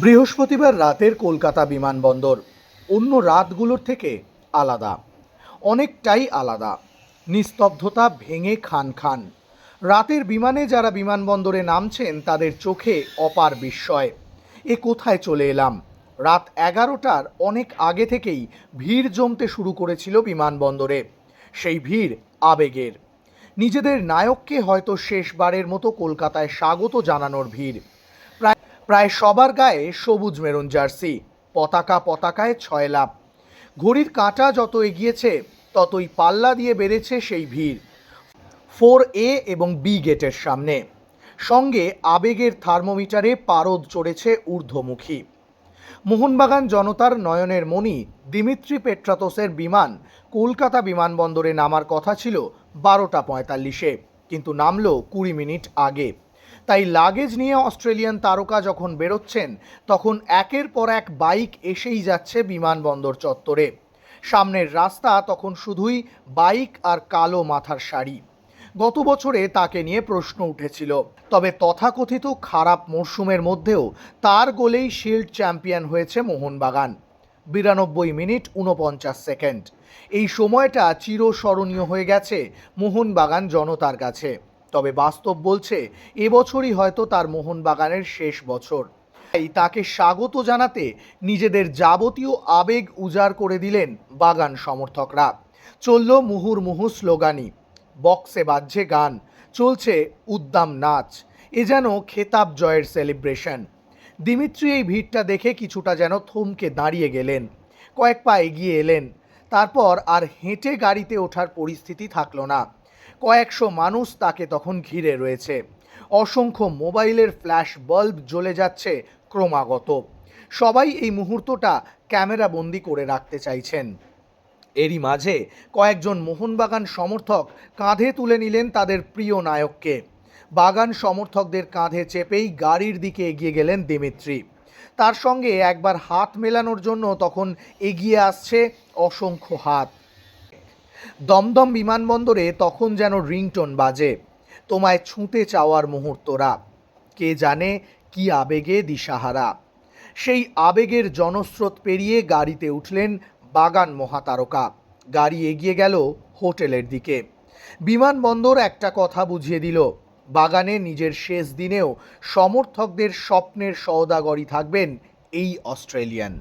বৃহস্পতিবার রাতের কলকাতা বিমানবন্দর। অন্য রাতগুলোর থেকে আলাদা। অনেকটাই আলাদা। নিস্তব্ধতা ভেঙে খান খান। রাতের বিমানে যারা বিমানবন্দরে নামছেন, তাদের চোখে অপার বিস্ময়। এ কোথায় চলে এলাম? রাত এগারোটার অনেক আগে থেকেই ভিড় জমতে শুরু করেছিল বিমানবন্দরে। সেই ভিড় আবেগের। নিজেদের নায়ককে হয়তো শেষবারের মতো কলকাতায় স্বাগত জানানোর ভিড়। প্রায় সবার গায়ে সবুজ মেরুন জার্সি, পতাকা পতাকায় ছয় লাভ ঘড়ির কাঁটা যত এগিয়েছে, ততই পাল্লা দিয়ে বেড়েছে সেই ভিড়। ফোর এ এবং বি গেটের সামনে। সঙ্গে আবেগের থার্মোমিটারে পারদ চড়েছে ঊর্ধ্বমুখী। মোহনবাগান জনতার নয়নের মণি দিমিত্রি পেট্রাতোসের বিমান কলকাতা বিমানবন্দরে নামার কথা ছিল বারোটা পঁয়তাল্লিশে, কিন্তু নামলো কুড়ি মিনিট আগে। তাই লাগেজ নিয়ে অস্ট্রেলিয়ান তারকা যখন বেরোচ্ছেন, তখন একের পর এক বাইক এসেই যাচ্ছে বিমানবন্দর চত্বরে। সামনের রাস্তা তখন শুধুই বাইক আর কালো মাথার শাড়ি। গত বছরে তাকে নিয়ে প্রশ্ন উঠেছিল। তবে তথাকথিত খারাপ মরশুমের মধ্যেও তার গোলেই শিল্ড চ্যাম্পিয়ন হয়েছে মোহনবাগান। বিরানব্বই মিনিট উনপঞ্চাশ সেকেন্ড। এই সময়টা চিরস্মরণীয় হয়ে গেছে মোহনবাগান জনতার কাছে। তবে বাস্তব বলছে, এবছরই হয়তো তার মোহনবাগানের শেষ বছর। তাই তাকে স্বাগত জানাতে নিজেদের যাবতীয় আবেগ উজাড় করে দিলেন বাগান সমর্থকরা। চলল মুহুর্মুহু স্লোগানি বক্সে বাজছে গান, চলছে উদ্দাম নাচ, এ যেন খেতাব জয়ের সেলিব্রেশন। দিমিত্রি এই ভিড়টা দেখে কিছুটা যেন থমকে দাঁড়িয়ে গেলেন, কয়েক পা এগিয়ে এলেন, তারপর আর হেঁটে গাড়িতে ওঠার পরিস্থিতি থাকল না। কয়েকশো মানুষ তাকে তখন ঘিরে রয়েছে। অসংখ্য মোবাইলের ফ্ল্যাশ বাল্ব জ্বলে যাচ্ছে ক্রমাগত। সবাই এই মুহূর্তটা ক্যামেরা বন্দি করে রাখতে চাইছেন। এরই মাঝে কয়েকজন মোহনবাগান সমর্থক কাঁধে তুলে নিলেন তাদের প্রিয় নায়ককে। বাগান সমর্থকদের কাঁধে চেপেই গাড়ির দিকে এগিয়ে গেলেন দিমিত্রি। তার সঙ্গে একবার হাত মেলানোর জন্য তখন এগিয়ে আসছে অসংখ্য হাত। দমদম বিমানবন্দরে তখন যেন রিংটোন বাজে। তোমায় ছুঁতে চাওয়ার মুহূর্তরা। কে জানে কি আবেগে দিশাহারা। সেই আবেগের জনস্রোত পেরিয়ে গাড়িতে উঠলেন বাগান মহাতারকা। গাড়ি এগিয়ে গেল হোটেলের দিকে। বিমানবন্দর একটা কথা বুঝিয়ে দিল। বাগানে নিজের শেষ দিনেও সমর্থকদের স্বপ্নের সওদাগরই থাকবেন এই অস্ট্রেলিয়ান।